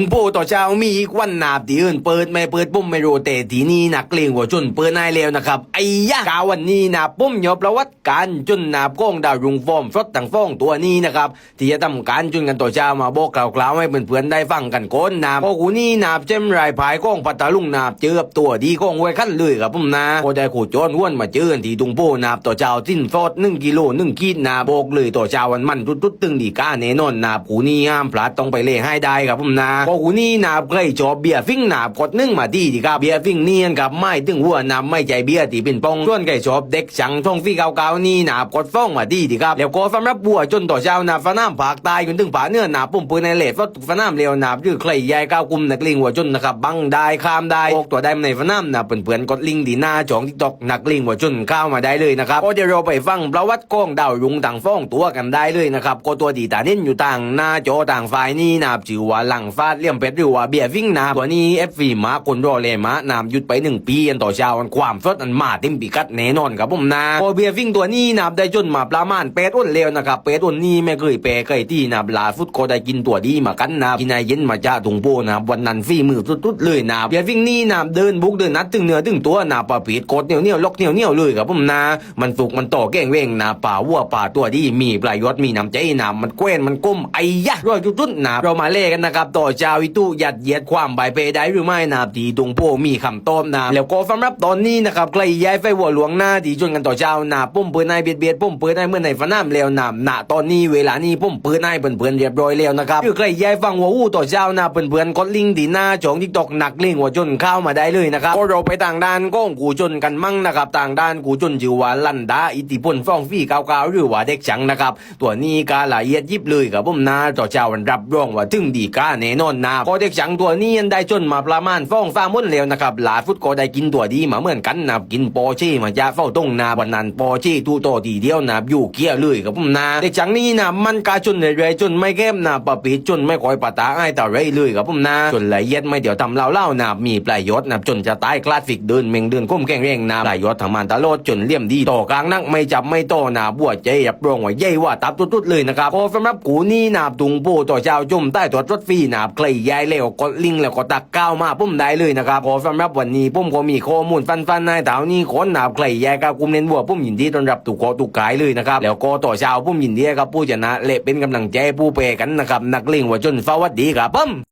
งโปต่อเช้ามีอีกวันนาบที่อื่นเปิดไม่เปิดปุ่มไม่รู้แต่ทีนี้นักเกรงหัวจนเปิดนายแล้วนะครับไอ้ยะกาวันนี้นะปุ่มยอประวัติการจนนาบก้องดาวรุงฟอมฟรดต่างฟ้องตัวนี้นะครับที่จะทำการจนกันต่อเช้ามาบอกกล่าวๆให้เพื่อนๆได้ฟังกันก่อนนะเพราะกูนี่นาบเจมรายภายก้องปัตตาลุงนาบเจือบตัวดีก้องไว้ขั้นเลยครับผมนะพอได้ขู่โจนว้วนมาเจอกันที่ตุงโปนาบต่อเช้าทิ้นฟอดหนึ่งกิโลหนึ่งขีดนาบอกเลยต่อเช้าวันมันทุดๆตึงดีก้าแน่นอนนาบกูนี่ห้ามพลาดต้องไปเล่ให้ได้ครับผมนะพราะกูนี่นาบเคยจอบเบียร์ฟิ้งนาบกดนึ่งมาดีดีครับเบียร์ฟิ้งเนียนกับไม่ถึงหัวนาบไม่ใจเบียร์ตีเป็นปองส่วนไก่ชอบเด็กช่างท่องฟี่เก่าๆนี่นาบกดฟ้องมาดีดีครับแล้วก็สำหรับบัวจนต่อเช้านาฟ้าน้ำผากตายจนถึงผาเนื้อนาปุ่มปืนในเลดฟ้าฟ้าน้ำเลียวนาบยื้อใครใหญ่ก้าวกุมนักเลงหัวจนนะครับบังได้ข้ามได้ออกตัวได้ในฟ้าน้ำนะเปื่อนๆกดลิงดีหน้าจองทิกตอกนักเลงหัวจนเข้ามาได้เลยนะครับก็เดี๋ยวเราไปฟังประวัติกองดาวรุงต่างฟ้องตัวกันได้เลยนะครับก็ตัวดีตาเน้นอยู่ต่างหน้าจอต่างฝ่ายนี่นาบจือว่าหลังฟาเลี่ยมเป็ดหรือว่าเบียร์ฟิ้งนาบตัวนี้เอฟฟีมาคนรอเลยมานามหยุดไปหนึ่งปีอันต่อเช้าอันความสดอันมาเต็มปีกัดแน่นอนครับผมนะพอเบียร์ฟิ้งตัวนี้นาบได้จนมาประมาณเป็ดอ้นเลวนะครับเป็ดอ้นนี่ไม่เคยแปรเคยที่นาบลาฟุตก็ได้กินตัวดีมากันนะกินไอเย็นมาจ้าถุงโปนะครับวันนั้นฟีมือสุดๆเลยนะเบียร์ฟิ้งนี่นาบเดินบุกเดินนัดถึงเนื้อถึงตัวนาปะปีดกดเหนียวเหนียวล็อกเหนียวเหนียวเลยครับผมนะมันสุกมันต่อแก้งเว้งนาป่าวัวป่าตัวดีมีปลายยศมีน้ำใจนามันแกว้นมันก้มไอ้ยะรอยจุดๆนาเรามาเล่กันนะครับต่อเจ้าวิตุยัดเยียดความใบเปได้หรือไม่นาตีตุงโปมีคำตอบนะแล้วก็สำหรับตอนนี้นะครับใครย้ายไฟหัวหลวงหน้าดีจนกันต่อเจ้านาปุ่มเปิดในเบียดเบียดปุ่มเปิดในเมื่อในฟ้าน้ำแล้วนาหนาตอนนี้เวลานี้ปุ่มเปิดในเปื่อนเรียบร้อยแล้วนะครับคือใครย้ายฟังหัวอู้ต่อเจ้านาเปื่อนกดลิงดีหน้าจองทิกตอกหนักลิงหัวจนเข้ามาได้เลยนะครับก็เราไปต่างด้านก้องกูจนกันมั่งนะครับต่างด้านกูจนชื่อว่าลันดาอิทธิพลฟ้องฟี่เก่าๆหรือว่าเด็กชังนะครับตัวนี้กาละเอียดยิบเลยกับผมนาต่อเจ้าวันรับรองว่าถึงดีกาแน่นอนนะพอเด็กชังตัวนี้ยันได้จนมาประมาณฟ้องฟ้ามุ่นแล้วนะครับหลาฟุตก็ได้กินตัวดีมาเหมือนกันนะกินปอเช่มาจาเฝ้าตรงนาวันนันปอเช่ตู้โตทีเดียวนะอยู่เกี้ยเลยกับผมนาเด็กชังนี้นะมันกาจนเรื่อยจนไม่แก้มนะปะปีจนไม่คอยปะตาไอ้ต่อไรเลยกับผมนาจนละเอียดไม่เดี๋ยวทำเล่าเล่านะมีปลายยศนะจนจะตายคลาสสิกเดินเมงเดินก้มแกงเร่งนะปลายยศทางมันตลอดจนเลี่ยมดีต่อกลางนักไม่จับไม่โตนะบวชใจรับรองว่าใหญ่ว่าตับตุดๆเลยนะครับพอสำหรับกูนี่นาบตุงโปต่อเจ้าจมใต้ตัวรถฟรีนาบใครย้ายแล้วก็ลิงแล้วก็ตักก้าวมาปุ่มได้เลยนะครับพอสำหรับวันนี้ปุ่มก็มีข้อมูลฟันๆในแถวนี้คนหนาวใครย้ายกับกลุ่มเน้นบัวปุ่มยินดีต้อนรับตุกโกตุกกายเลยนะครับแล้วก็ต่อเช้าปุ่มยินดีครับผู้ชนะเละเป็นกำลังใจผู้เปกันนะครับนักเลงหัวจนฟ้าวัดดีครับปุ่ม